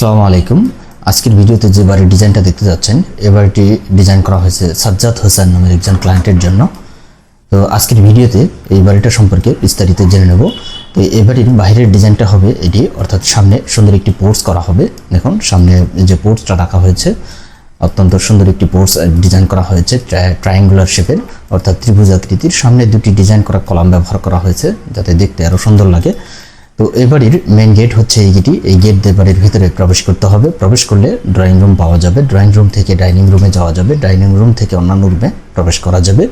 আসসালামু আলাইকুম। আজকের ভিডিওতে যে বাড়ির ডিজাইনটা দেখতে যাচ্ছেন, এ বাড়িটি ডিজাইন করা হয়েছে সাজ্জাদ হোসেন নামের একজন ক্লায়েন্টের জন্য। তো আজকের ভিডিওতে এই বাড়িটা সম্পর্কে বিস্তারিত জেনে নেব। তো এই বাড়ির বাইরের ডিজাইনটা হবে এটি, অর্থাৎ সামনে সুন্দর একটি পোর্টস করা হবে। দেখুন, সামনে যে পোর্টসটা রাখা হয়েছে, অত্যন্ত সুন্দর একটি পোর্টস ডিজাইন করা হয়েছে ট্রায়াঙ্গুলার শেপের অর্থাৎ ত্রিভুজ আকৃতির সামনে দুটি ডিজাইন করা কলাম ব্যবহার করা হয়েছে, যাতে দেখতে আরও সুন্দর লাগে। তো এ বাড়ির মেন গেট হচ্ছে এই গেটই এই গেট দিয়ে বাড়ির ভিতরে প্রবেশ করতে হবে। প্রবেশ করলে ড্রয়িং রুম পাওয়া যাবে। ড্রয়িং রুম থেকে ডাইনিং রুমে যাওয়া যাবে। ডাইনিং রুম থেকে অন্যান্য রুমে প্রবেশ করা যাবে।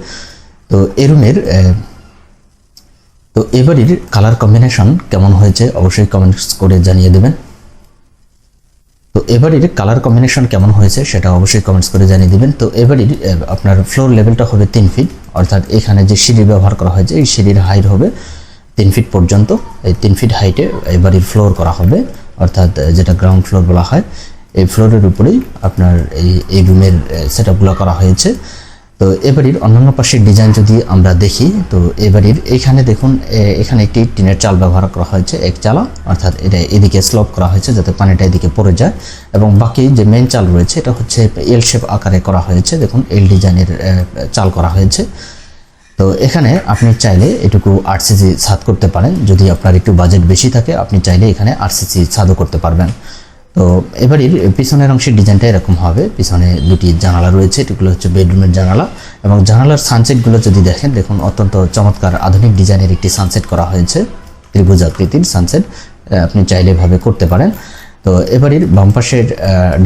তো এ রুমের তো এ বাড়ির কালার কম্বিনেশন কেমন হয়েছে অবশ্যই কমেন্টস করে জানিয়ে দেবেন। তো এবারের কালার কম্বিনেশন কেমন হয়েছে সেটা অবশ্যই কমেন্টস করে জানিয়ে দিবেন। তো এবারের আপনার ফ্লোর লেভেলটা হবে তিন ফিট অর্থাৎ এখানে যে সিঁড়ি ব্যবহার করা হয়েছে, এই সিঁড়ির হাইট হবে তিন ফিট পর্যন্ত, এই তিন ফিট হাইটে এবারের ফ্লোর করা হবে, অর্থাৎ যেটা গ্রাউন্ড ফ্লোর বলা হয়, এই ফ্লোরের উপরেই আপনার এই এই রুমের সেট করা হয়েছে। তো এবাড়ির অন্যান্য পাশের ডিজাইন যদি আমরা দেখি, তো এবাড়ির এইখানে দেখুন এখানে একটি টিনের চাল ব্যবহার করা হয়েছে, এক চালা, অর্থাৎ এটা এদিকে স্লপ করা হয়েছে যাতে পানিটা এদিকে পড়ে যায়। এবং বাকি যে মেন চাল রয়েছে, এটা হচ্ছে এল শেপ আকারে করা হয়েছে, দেখুন এল ডিজাইনের চাল করা হয়েছে। তো এখানে আপনি চাইলে এটুকু আরসিসি ছাদ করতে পারেন। যদি আপনার একটু বাজেট বেশি থাকে, আপনি চাইলে এখানে আরসিসি ছাদও করতে পারবেন। তো এবারের পিছনের অংশের ডিজাইনটা এরকম হবে। পিছনে দুটি জানালা রয়েছে এটুগুলো হচ্ছে বেডরুমের জানালা। এবং জানালার সানসেটগুলো যদি দেখেন, দেখুন অত্যন্ত চমৎকার আধুনিক ডিজাইনের একটি সানসেট করা হয়েছে। ত্রিভুজ আকৃতির সানসেট আপনি চাইলে এভাবে করতে পারেন। তো এবারের বাম পাশের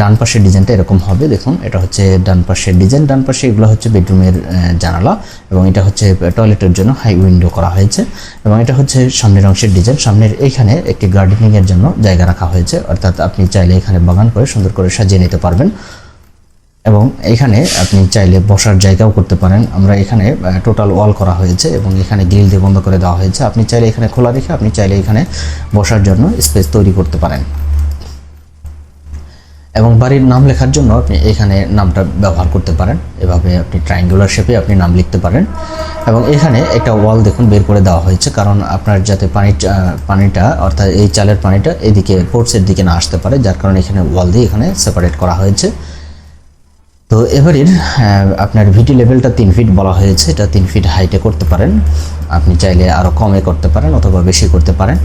ডান পাশের ডিজাইনটা এরকম হবে। দেখুন, এটা হচ্ছে ডান পাশের ডিজাইন। ডান পাশে এগুলো হচ্ছে বেডরুমের জানালা এবং এটা হচ্ছে টয়লেটের জন্য হাই উইন্ডো করা হয়েছে এবং এটা হচ্ছে সামনের অংশের ডিজাইন। সামনের এইখানে একটি গার্ডেনিং এর জন্য জায়গা রাখা হয়েছে। অর্থাৎ আপনি চাইলে এখানে বাগান করে সুন্দর করে সাজিয়ে নিতে পারবেন এবং এখানে আপনি চাইলে বসার জায়গাও করতে পারেন। আমরা এখানে টোটাল ওয়াল করা হয়েছে এবং এখানে গ্রিল দিয়ে বন্ধ করে দেওয়া হয়েছে। আপনি চাইলে এখানে খোলা রেখে আপনি চাইলে এখানে বসার জন্য স্পেস তৈরি করতে পারেন। এবং বাড়ির নাম লেখার জন্য আপনি এখানে নামটা ব্যবহার করতে পারেন। এভাবে আপনি ট্রায়াঙ্গুলার শেপে আপনি নাম লিখতে পারেন। এবং এখানে একটা ওয়াল দেখুন বের করে দেওয়া হয়েছে, কারণ আপনার যাতে পানি পানিটা, অর্থাৎ এই চালের পানিটা এদিকে পোর্টসের দিকে না আসতে পারে, যার কারণে এখানে ওয়াল দিয়ে এখানে সেপারেট করা হয়েছে। তো এবারের আপনার ভিটি লেভেলটা তিন ফিট বলা হয়েছে, এটা তিন ফিট হাইটে করতে পারেন। আপনি চাইলে আরও কমে করতে পারেন অথবা বেশি করতে পারেন।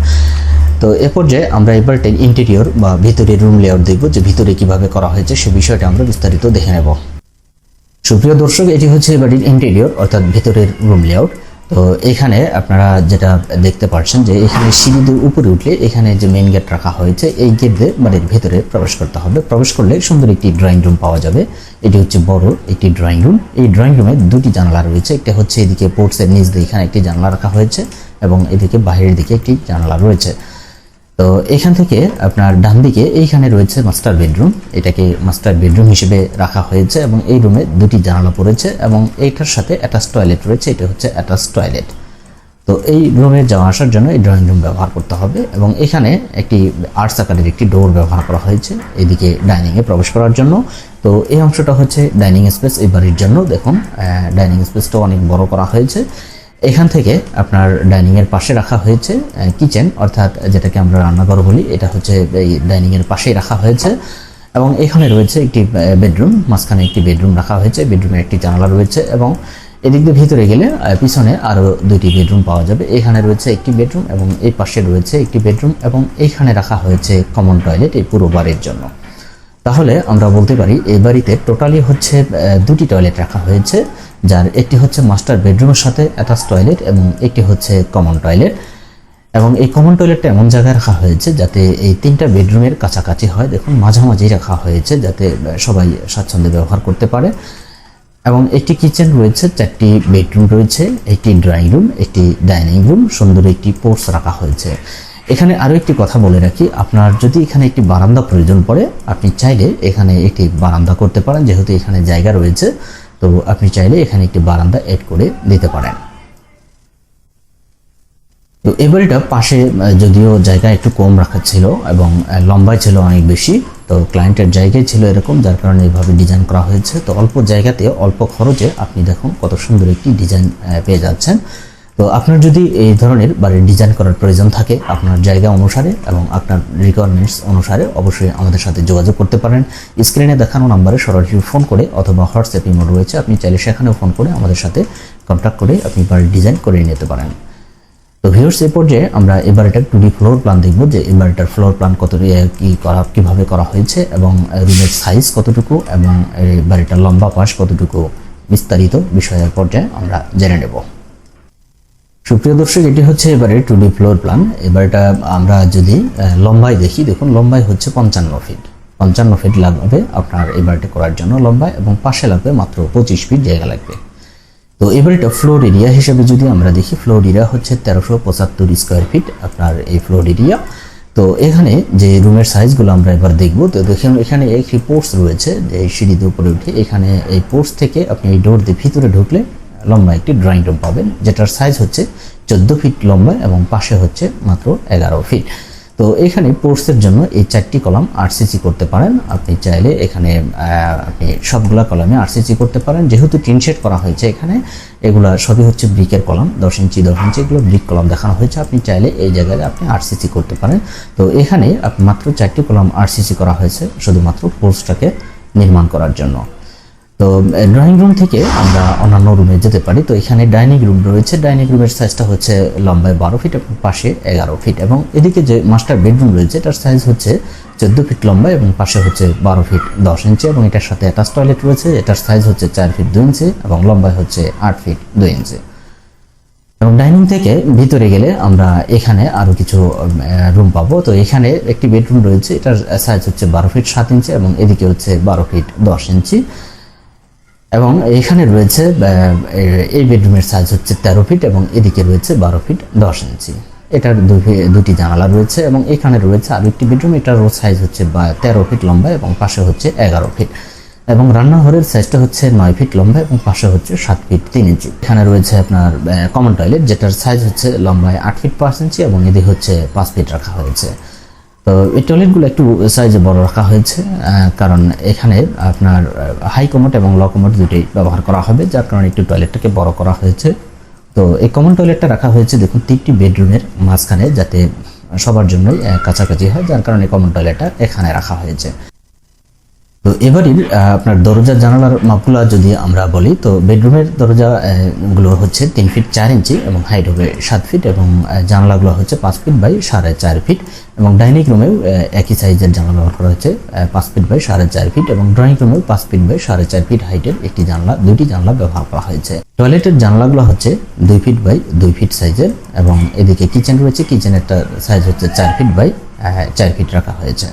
তো এ পর্যায়ে আমরা এবারটা ইন্টেরিয়র বা ভিতরে রুম লেআউট দেখব যে ভিতরে কীভাবে করা হয়েছে সে বিষয়টা আমরা বিস্তারিত দেখে নেব। সুপ্রিয় দর্শক, এটি হচ্ছে বাড়ির ইন্টেরিয়র অর্থাৎ ভিতরের রুম লেআউট তো এখানে আপনারা যেটা দেখতে পাচ্ছেন যে এখানে সিঁড়ি দিয়ে উপরে উঠলে এখানে যে মেইন গেট রাখা হয়েছে, এই গেট দিয়ে বাড়ির ভেতরে প্রবেশ করতে হবে। প্রবেশ করলে সুন্দর একটি ড্রয়িং রুম পাওয়া যাবে। এটি হচ্ছে বড় একটি ড্রয়িং রুম এই ড্রয়িং রুমে দুটি জানালা রয়েছে। একটা হচ্ছে এদিকে পোর্টসের নিচ দিয়ে এখানে একটি জানালা রাখা হয়েছে এবং এদিকে বাইরের দিকে একটি জানালা রয়েছে। তো এখান থেকে আপনার ডান দিকে এইখানে রয়েছে মাস্টার বেডরুম এটাকে মাস্টার বেডরুম হিসেবে রাখা হয়েছে এবং এই রুমে দুটি জানালা পড়েছে এবং এইটার সাথে অ্যাটাচ টয়লেট রয়েছে। এটা হচ্ছে অ্যাটাচ টয়লেট তো এই রুমে যাওয়া আসার জন্য এই ড্রয়িং রুম ব্যবহার করতে হবে এবং এখানে একটি আর্টস আকারের একটি ডোর ব্যবহার করা হয়েছে এদিকে ডাইনিংয়ে প্রবেশ করার জন্য। তো এই অংশটা হচ্ছে ডাইনিং স্পেস এই বাড়ির জন্য। দেখুন ডাইনিং স্পেসটাও অনেক বড় করা হয়েছে। এখান থেকে আপনার ডাইনিংয়ের পাশে রাখা হয়েছে কিচেন অর্থাৎ যেটাকে আমরা রান্নাঘর বলি, এটা হচ্ছে এই ডাইনিংয়ের পাশেই রাখা হয়েছে। এবং এখানে রয়েছে একটি বেডরুম মাঝখানে একটি বেডরুম রাখা হয়েছে বেডরুমে একটি জানালা রয়েছে এবং এদিক দিয়ে ভিতরে গেলে পিছনে আরও দুটি বেডরুম পাওয়া যাবে। এখানে রয়েছে একটি বেডরুম এবং এই পাশে রয়েছে একটি বেডরুম এবং এইখানে রাখা হয়েছে কমন টয়লেট এই পুরো বাড়ির জন্য। তাহলে আমরা বলতে পারি এই বাড়িতে টোটালি হচ্ছে দুটি টয়লেট রাখা হয়েছে, যার একটি হচ্ছে মাস্টার বেডরুমের সাথে অ্যাটাচ টয়লেট এবং একটি হচ্ছে কমন টয়লেট এবং এই কমন টয়লেটটা এমন জায়গায় রাখা হয়েছে যাতে এই তিনটা বেডরুমের কাছাকাছি হয়। দেখুন মাঝামাঝি রাখা হয়েছে যাতে সবাই স্বাচ্ছন্দ্যে ব্যবহার করতে পারে। এবং একটি কিচেন রয়েছে, চারটি বেডরুম রয়েছে, একটি ড্রয়িং রুম একটি ডাইনিং রুম সুন্দর একটি পোর্টস রাখা হয়েছে। এখানে আরও একটি কথা বলে রাখি। আপনার যদি এখানে একটি বারান্দা প্রয়োজন পড়ে, আপনি চাইলে এখানে একটি বারান্দা করতে পারেন, যেহেতু এখানে জায়গা রয়েছে। তো আপনি চাইলে এখানে একটি বারান্দা এড করে দিতে পারেন। তো এবারেটা পাশে, যদিও জায়গা একটু কম রাখা ছিল এবং লম্বায় ছিল অনেক বেশি, তো ক্লায়েন্টের জায়গায় ছিল এরকম, যার কারণে এইভাবে ডিজাইন করা হয়েছে। তো অল্প জায়গাতে অল্প খরচে আপনি দেখুন কত সুন্দর একটি ডিজাইন পেয়ে যাচ্ছেন। তো আপনার যদি এই ধরনের বাড়ির ডিজাইন করার প্রয়োজন থাকে আপনার জায়গা অনুসারে এবং আপনার রিকোয়ারমেন্টস অনুসারে অবশ্যই আমাদের সাথে যোগাযোগ করতে পারেন। স্ক্রিনে দেখানো নাম্বারে সরাসরি ফোন করে অথবা হোয়াটসঅ্যাপ ইমো রয়েছে, আপনি চাইলে সেখানেও ফোন করে আমাদের সাথে কন্ট্যাক্ট করে আপনি বাড়ির ডিজাইন করে নিতে পারেন। তো ভিউর্স এই পর্যায়ে আমরা এবার এটা টু ডি ফ্লোর প্ল্যান দেখব যে এবার এটার ফ্লোর প্ল্যান কত কী করা, কীভাবে করা হয়েছে এবং রুমের সাইজ কতটুকু এবং বাড়িটার লম্বা পাশ কতটুকু বিস্তারিত বিষয়ের পর্যায়ে আমরা জেনে নেব। সুপ্রিয় দর্শক, এটি হচ্ছে এবারে টু ডি ফ্লোর প্ল্যান এবার এটা আমরা যদি লম্বায় দেখি, দেখুন, লম্বায় হচ্ছে পঞ্চান্ন ফিট পঞ্চান্ন ফিট লাগবে আপনার এই বাড়িটা করার জন্য লম্বায় এবং পাশে লাগবে মাত্র পঁচিশ ফিট জায়গা লাগবে। তো এবার এটা ফ্লোর এরিয়া হিসেবে যদি আমরা দেখি ফ্লোর এরিয়া হচ্ছে তেরোশো পঁচাত্তর স্কোয়ার ফিট আপনার এই ফ্লোর এরিয়া তো এখানে যে রুমের সাইজগুলো আমরা এবার দেখব, তো দেখুন, এখানে একটি পোর্স রয়েছে, এই সিঁড়িতে উপরে উঠে। এখানে এই পোর্স থেকে আপনি এই ডোর দিয়ে ভিতরে ঢুকলে লম্বা একটি ড্রয়িং রুম পাবেন, যেটার সাইজ হচ্ছে চোদ্দ ফিট লম্বা এবং পাশে হচ্ছে মাত্র এগারো ফিট তো এখানে পোর্সের জন্য এই চারটি কলাম আরসিসি করতে পারেন। আপনি চাইলে এখানে আপনি সবগুলা কলামে আরসিসি করতে পারেন। যেহেতু টিন শেড করা হয়েছে এখানে, এগুলা সবই হচ্ছে ব্রিকের কলাম, দশ ইঞ্চি দশ ইঞ্চি, এগুলো ব্রিক কলাম দেখানো হয়েছে। আপনি চাইলে এই জায়গায় আপনি আরসিসি করতে পারেন। তো এখানে মাত্র চারটি কলাম আরসিসি করা হয়েছে, শুধুমাত্র পোর্সটাকে নির্মাণ করার জন্য। তো ড্রয়িং রুম থেকে আমরা অন্যান্য রুমে যেতে পারি। তো, এখানে ডাইনিং রুম রয়েছে। ডাইনিং রুমের সাইজটা হচ্ছে লম্বায় বারো ফিট এবং পাশে এগারো ফিট এবং এদিকে যে মাস্টার বেডরুম রয়েছে এটার সাইজ হচ্ছে চোদ্দ ফিট লম্বা এবং পাশে হচ্ছে বারো ফিট দশ ইঞ্চি এবং এটার সাথে অ্যাটাচ টয়লেট রয়েছে। এটার সাইজ হচ্ছে চার ফিট দুই ইঞ্চি এবং লম্বায় হচ্ছে আট ফিট দুই ইঞ্চি এবং ডাইনিং থেকে ভিতরে গেলে আমরা এখানে আরও কিছু রুম পাবো। তো, এখানে একটি বেডরুম রয়েছে। এটার সাইজ হচ্ছে বারো ফিট সাত ইঞ্চি এবং এদিকে হচ্ছে বারো ফিট দশ ইঞ্চি এবং এখানে রয়েছে এই বেডরুমের সাইজ হচ্ছে তেরো ফিট এবং এদিকে রয়েছে বারো ফিট দশ ইঞ্চি। এটার দুটি জানালা রয়েছে এবং এখানে রয়েছে আরও একটি বেডরুম। এটারও সাইজ হচ্ছে তেরো ফিট লম্বা এবং পাশে হচ্ছে এগারো ফিট এবং রান্নাঘরের সাইজটা হচ্ছে নয় ফিট লম্বা এবং পাশে হচ্ছে সাত ফিট তিন ইঞ্চি। এখানে রয়েছে আপনার কমন টয়লেট যেটার সাইজ হচ্ছে লম্বায় আট ফিট পাঁচ ইঞ্চি এবং এদিকে হচ্ছে পাঁচ ফিট রাখা হয়েছে। তো এই টয়লেটগুলো একটু সাইজে বড় রাখা হয়েছে কারণ এখানে আপনার হাই কমোট এবং ল কমোট দুটোই ব্যবহার করা হবে, যার কারণে একটু টয়লেটটাকে বড় করা হয়েছে। তো এই কমন টয়লেটটা রাখা হয়েছে দেখুন তিনটি বেডরুমের মাঝখানে, যাতে সবার জন্যই কাছাকাছি হয়, যার কারণে কমন টয়লেটটা এখানে রাখা হয়েছে। তো এবারই আপনার দরজা জানালার মাপগুলো যদি আমরা বলি তো বেডরুমের দরজা আহ, গুলো হচ্ছে তিন ফিট চার ইঞ্চি এবং হাইট হবে সাত ফিট এবং জানালাগুলো হচ্ছে পাঁচ ফিট বাই সাড়ে চার ফিট এবং ডাইনিং রুমেও একই সাইজের জানলা ব্যবহার করা হয়েছে পাঁচ ফিট বাই সাড়ে চার ফিট এবং ড্রয়িং রুমেও পাঁচ ফিট বাই সাড়ে চার ফিট হাইটের একটি জানলা দুইটি জানলা ব্যবহার করা হয়েছে। টয়লেটের জানলাগুলো হচ্ছে দুই ফিট বাই দুই ফিট সাইজের এবং এদিকে কিচেন রয়েছে কিচেনেরটা সাইজ হচ্ছে চার ফিট বাই চার ফিট রাখা হয়েছে।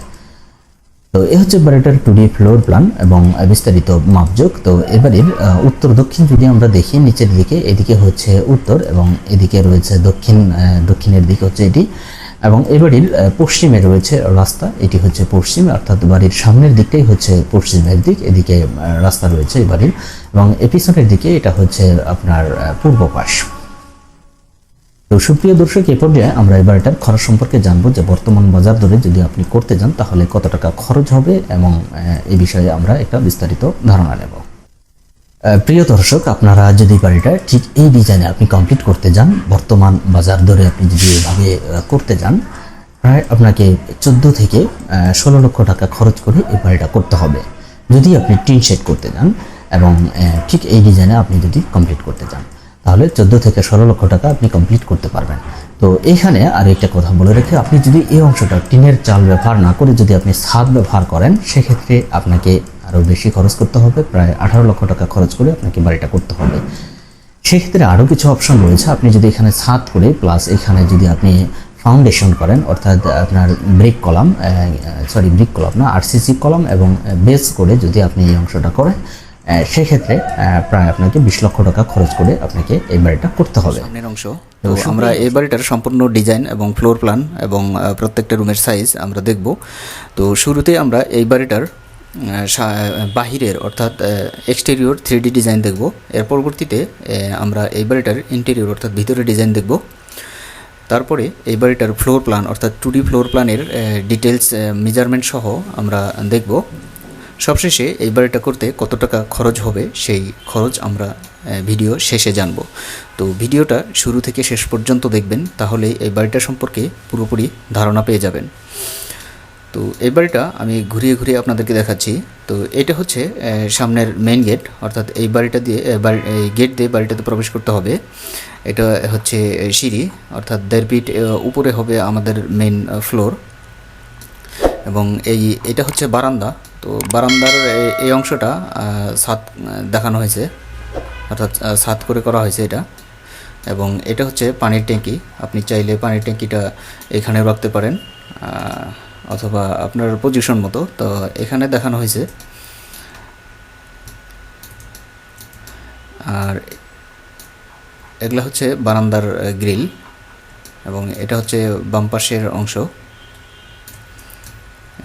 তো এ হচ্ছে বাড়িটার টু ডি ফ্লোর প্ল্যান এবং বিস্তারিত মাপযোগ। তো এবারের উত্তর দক্ষিণ যদি আমরা দেখি নিচের দিকে এদিকে হচ্ছে উত্তর এবং এদিকে রয়েছে দক্ষিণ দক্ষিণের দিকে হচ্ছে এটি। এবং এবাড়ির আহ, পশ্চিমে রয়েছে রাস্তা এটি হচ্ছে পশ্চিম অর্থাৎ বাড়ির সামনের দিকটাই হচ্ছে পশ্চিমের দিক এদিকে রাস্তা রয়েছে এই বাড়ির এবং এ পিছনের দিকে এটা হচ্ছে আপনার পূর্ব পাশ। তো সুপ্রিয় দর্শক, এ পর্যায়ে আমরা এবার এটার খরচ সম্পর্কে জানব যে বর্তমান বাজার দরে যদি আপনি করতে যান, তাহলে কত টাকা খরচ হবে এবং এই বিষয়ে আমরা একটা বিস্তারিত ধারণা নেব। প্রিয় দর্শক, আপনারা যদি বাড়িটা ঠিক এই ডিজাইনে আপনি কমপ্লিট করতে যান, বর্তমান বাজার দরে আপনি যদি এভাবে করতে যান, প্রায় আপনাকে চোদ্দ থেকে ষোলো লক্ষ টাকা খরচ করে এই বাড়িটা করতে হবে। যদি আপনি টিন শেড করতে যান এবং ঠিক এই ডিজাইনে আপনি যদি কমপ্লিট করতে যান। তাহলে চোদ্দ থেকে ষোলো লক্ষ টাকা আপনি কমপ্লিট করতে পারবেন। তো এইখানে আর একটা কথা বলে রেখে, আপনি যদি এই অংশটা টিনের চাল ব্যবহার না করে যদি আপনি ছাদ ব্যবহার করেন, সেক্ষেত্রে আপনাকে আরও বেশি খরচ করতে হবে, প্রায় আঠারো লক্ষ টাকা খরচ করে আপনাকে বাড়িটা করতে হবে। সেক্ষেত্রে আরও কিছু অপশন রয়েছে, আপনি যদি এখানে ছাদ করে প্লাস এখানে যদি আপনি ফাউন্ডেশন করেন, অর্থাৎ আপনার brick column sorry brick column না আরসিসি কলাম এবং বেস করে যদি আপনি এই অংশটা করেন সেক্ষেত্রে প্রায় আপনাকে বিশ লক্ষ টাকা খরচ করে আপনাকে এই বাড়িটা করতে হবে। সামনের অংশ। তো আমরা এই বাড়িটার সম্পূর্ণ ডিজাইন এবং ফ্লোর প্ল্যান এবং প্রত্যেকটা রুমের সাইজ আমরা দেখব। তো শুরুতে আমরা এই বাড়িটার বাহিরের অর্থাৎ এক্সটেরিয়র থ্রি ডি ডিজাইন দেখব। এর পরবর্তীতে আমরা এই বাড়িটার ইন্টেরিয়র অর্থাৎ ভিতরে ডিজাইন দেখব। তারপরে এই বাড়িটার ফ্লোর প্ল্যান অর্থাৎ টু ডি ফ্লোর প্ল্যানের ডিটেলস মেজারমেন্ট সহ আমরা দেখব। সবশেষে এই বাড়িটা করতে কত টাকা খরচ হবে সেই খরচ আমরা ভিডিও শেষে জানব। তো ভিডিওটা শুরু থেকে শেষ পর্যন্ত দেখবেন, তাহলে এই বাড়িটা সম্পর্কে পুরোপুরি ধারণা পেয়ে যাবেন। তো এই বাড়িটা আমি ঘুরিয়ে ঘুরিয়ে আপনাদেরকে দেখাচ্ছি। তো এটা হচ্ছে সামনের মেইন গেট অর্থাৎ এই বাড়িটা দিয়ে এই গেট দিয়ে বাড়িটাতে প্রবেশ করতে হবে। এটা হচ্ছে সিঁড়ি, অর্থাৎ দেড় ফিট উপরে হবে আমাদের মেন ফ্লোর এবং এই, এটা হচ্ছে বারান্দা। তো বারান্দার এই অংশটা ছাদ দেখানো হয়েছে। অর্থাৎ ছাদ করে করা হয়েছে এটা। এবং এটা হচ্ছে পানির ট্যাঙ্কি। আপনি চাইলে পানির ট্যাঙ্কিটা এখানে রাখতে পারেন অথবা আপনার পজিশন মতো। তো এখানে দেখানো হয়েছে। আর এগুলা হচ্ছে বারান্দার গ্রিল। এবং এটা হচ্ছে বাম পাশের অংশ।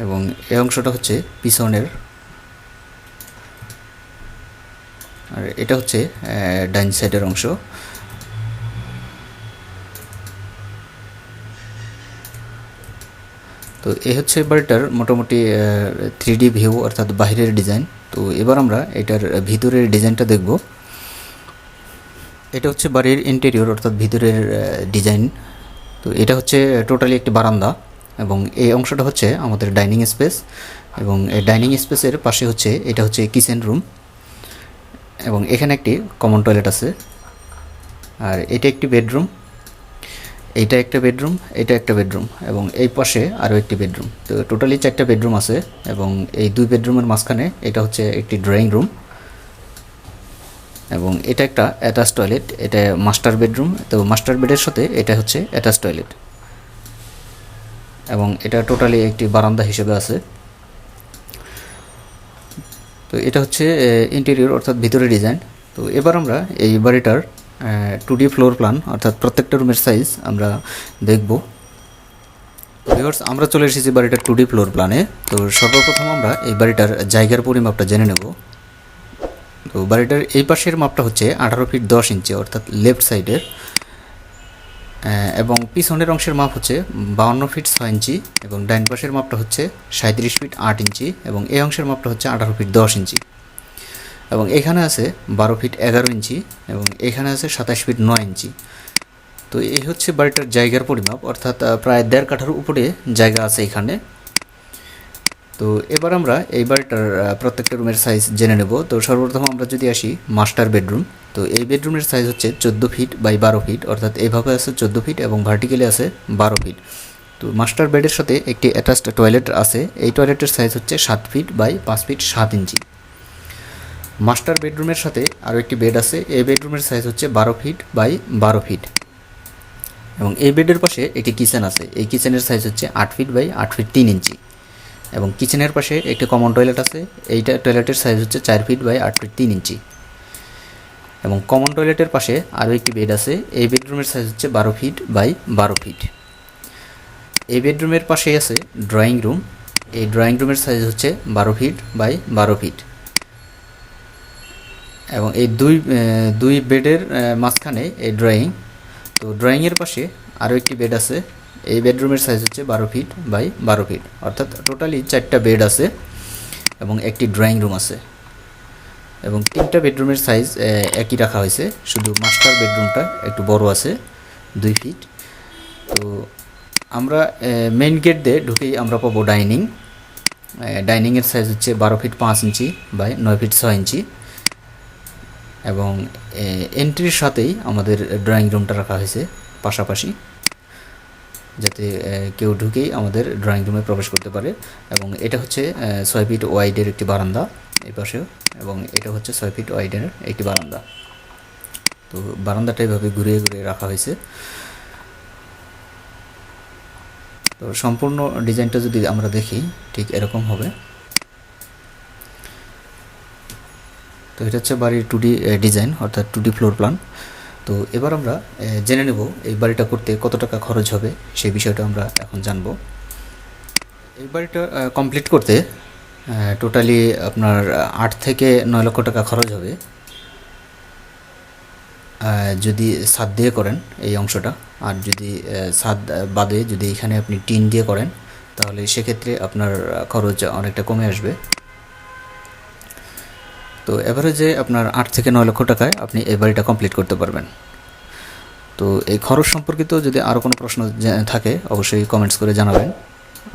এবং এই অংশটা হচ্ছে পিছনের, আর এটা হচ্ছে ডাইন সাইডের অংশ। তো এই হচ্ছে বাড়িটার মোটামুটি থ্রি ডি ভিউ অর্থাৎ বাইরের ডিজাইন তো এবার আমরা এটার ভিতরের ডিজাইনটা দেখব। এটা হচ্ছে বাড়ির ইন্টেরিয়র অর্থাৎ ভিতরের ডিজাইন তো এটা হচ্ছে টোটালি একটি বারান্দা। এবং এই অংশটা হচ্ছে আমাদের ডাইনিং স্পেস এবং এই ডাইনিং স্পেসের পাশে হচ্ছে, এটা হচ্ছে কিচেন রুম এবং এখানে একটি কমন টয়লেট আছে। আর এটা একটি বেডরুম এইটা একটা বেডরুম, এটা একটা বেডরুম এবং এই পাশে আরও একটি বেডরুম। তো টোটালি চারটা বেডরুম আছে এবং এই দুই বেডরুমের মাঝখানে এটা হচ্ছে একটি ড্রয়িং রুম এবং এটা একটা অ্যাটাচ টয়লেট, এটা মাস্টার বেডরুম। তো মাস্টার বেডের সাথে এটা হচ্ছে অ্যাটাচ টয়লেট। এবং এটা টোটালি একটি বারান্দা হিসেবে আছে। তো এটা হচ্ছে ইন্টেরিয়র অর্থাৎ ভিতরে ডিজাইন তো এবার আমরা এই বাড়িটার টু ডি ফ্লোর প্ল্যান অর্থাৎ প্রত্যেকটা রুমের সাইজ আমরা দেখব। ভিউয়ার্স আমরা চলে এসেছি বাড়িটার টু ডি ফ্লোর প্ল্যানে তো সর্বপ্রথম আমরা এই বাড়িটার জায়গার পরিমাপটা জেনে নেব। তো বাড়িটার এই পাশের মাপটা হচ্ছে আঠারো ফিট দশ ইঞ্চি অর্থাৎ লেফট সাইডের এবং পিছনের অংশের মাপ হচ্ছে বাউন্ন ফিট ছয় ইঞ্চি এবং ডাইন পাশের মাপটা হচ্ছে সাঁত্রিশ ফিট আট ইঞ্চি এবং এই অংশের মাপটা হচ্ছে আঠারো ফিট দশ ইঞ্চি। এবং এখানে আছে বারো ফিট এগারো ইঞ্চি এবং এখানে আছে সাতাশ ফিট নয় ইঞ্চি। তো এই হচ্ছে বাড়িটার জায়গার পরিমাপ, অর্থাৎ প্রায় দেড় কাঠার উপরে জায়গা আছে এখানে। তো এবার আমরা এই বাড়িটার প্রত্যেকটা রুমের সাইজ জেনে নেব। তো সর্বপ্রথম আমরা যদি আসি মাস্টার বেডরুম তো এই বেডরুমের সাইজ হচ্ছে চোদ্দ ফিট বাই বারো ফিট অর্থাৎ এইভাবে আছে চোদ্দ ফিট এবং ভার্টিক্যালি আছে বারো ফিট তো মাস্টার বেডের সাথে একটি অ্যাটাচড টয়লেট আছে, এই টয়লেটের সাইজ হচ্ছে সাত ফিট বাই পাঁচ ফিট সাত ইঞ্চি। মাস্টার বেডরুমের সাথে আরও একটি বেড আছে, এই বেডরুমের সাইজ হচ্ছে বারো ফিট বাই বারো ফিট এবং এই বেডের পাশে একটি কিচেন আছে, এই কিচেনের সাইজ হচ্ছে আট ফিট বাই আট ফিট তিন ইঞ্চি। এবং কিচেনের পাশে একটি কমন টয়লেট আছে। এইটা টয়লেটের সাইজ হচ্ছে চার ফিট বাই আট ফিট তিন ইঞ্চি। এবং কমন টয়লেটের পাশে আরও একটি বেড আছে। এই বেডরুমের সাইজ হচ্ছে বারো ফিট বাই বারো ফিট এই বেডরুমের পাশে আছে ড্রয়িং রুম এই ড্রয়িং রুমের সাইজ হচ্ছে বারো ফিট বাই বারো ফিট এবং এই দুই দুই বেডের মাঝখানে এই ড্রয়িং তো ড্রয়িংয়ের পাশে আরও একটি বেড আছে। এই বেডরুমের সাইজ হচ্ছে বারো ফিট বাই বারো ফিট অর্থাৎ টোটালি চারটা বেড আছে এবং একটি ড্রয়িং রুম আছে। এবং তিনটা বেডরুমের সাইজ একই রাখা হয়েছে। শুধু মাস্টার বেডরুমটা একটু বড় আছে, দুই ফিট তো আমরা মেইন গেট দিয়ে ঢুকেই আমরা পাবো ডাইনিং ডাইনিংয়ের সাইজ হচ্ছে বারো ফিট পাঁচ ইঞ্চি বাই নয় ফিট ছয় ইঞ্চি। এবং এন্ট্রির সাথেই আমাদের ড্রয়িং রুমটা রাখা হয়েছে পাশাপাশি। যাতে কেউ ঢুকেই আমাদের ড্রয়িং রুমে প্রবেশ করতে পারে। এবং এটা হচ্ছে ছয় ফিট ওয়াইডের একটি বারান্দা এই পাশেও, এবং এটা হচ্ছে ছয় ফিট ওয়াইডের একটি বারান্দা। তো বারান্দাটা এভাবে ঘুরিয়ে ঘুরিয়ে রাখা হয়েছে। তো সম্পূর্ণ ডিজাইনটা যদি আমরা দেখি, ঠিক এরকম হবে। তো এটা হচ্ছে বাড়ির টু ডি ডিজাইন, অর্থাৎ টু ডি ফ্লোর প্ল্যান তো এবার আমরা জেনে নেব এই বাড়িটা করতে কত টাকা খরচ হবে, সেই বিষয়টা আমরা এখন জানব। এই বাড়িটা কমপ্লিট করতে টোটালি আপনার আট থেকে নয় লক্ষ টাকা খরচ হবে। যদি ছাদ দিয়ে করেন এই অংশটা, আর যদি ছাদ বাদে যদি এখানে আপনি টিন দিয়ে করেন, তাহলে সেক্ষেত্রে আপনার খরচ অনেকটা কমে আসবে। তো এভারেজে আপনার আট থেকে নয় লক্ষ টাকায় আপনি এই বাড়িটা কমপ্লিট করতে পারবেন। তো এই খরচ সম্পর্কিত যদি আরও কোনো প্রশ্ন থাকে, অবশ্যই কমেন্টস করে জানাবেন।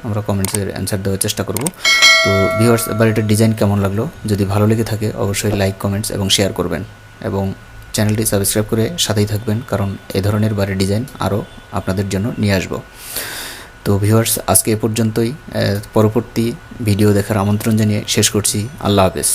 আমরা কমেন্টসের অ্যান্সার দেওয়ার চেষ্টা করব। তো ভিউয়ার্স বাড়িটার ডিজাইন কেমন লাগল? যদি ভালো লেগে থাকে, অবশ্যই লাইক কমেন্টস এবং শেয়ার করবেন। এবং চ্যানেলটি সাবস্ক্রাইব করে সাথেই থাকবেন, কারণ এ ধরনের বাড়ির ডিজাইন আরও আপনাদের জন্য নিয়ে আসব। তো ভিউয়ার্স আজকে এ পর্যন্তই। পরবর্তী ভিডিও দেখার আমন্ত্রণ জানিয়ে শেষ করছি। আল্লাহ হাফেজ।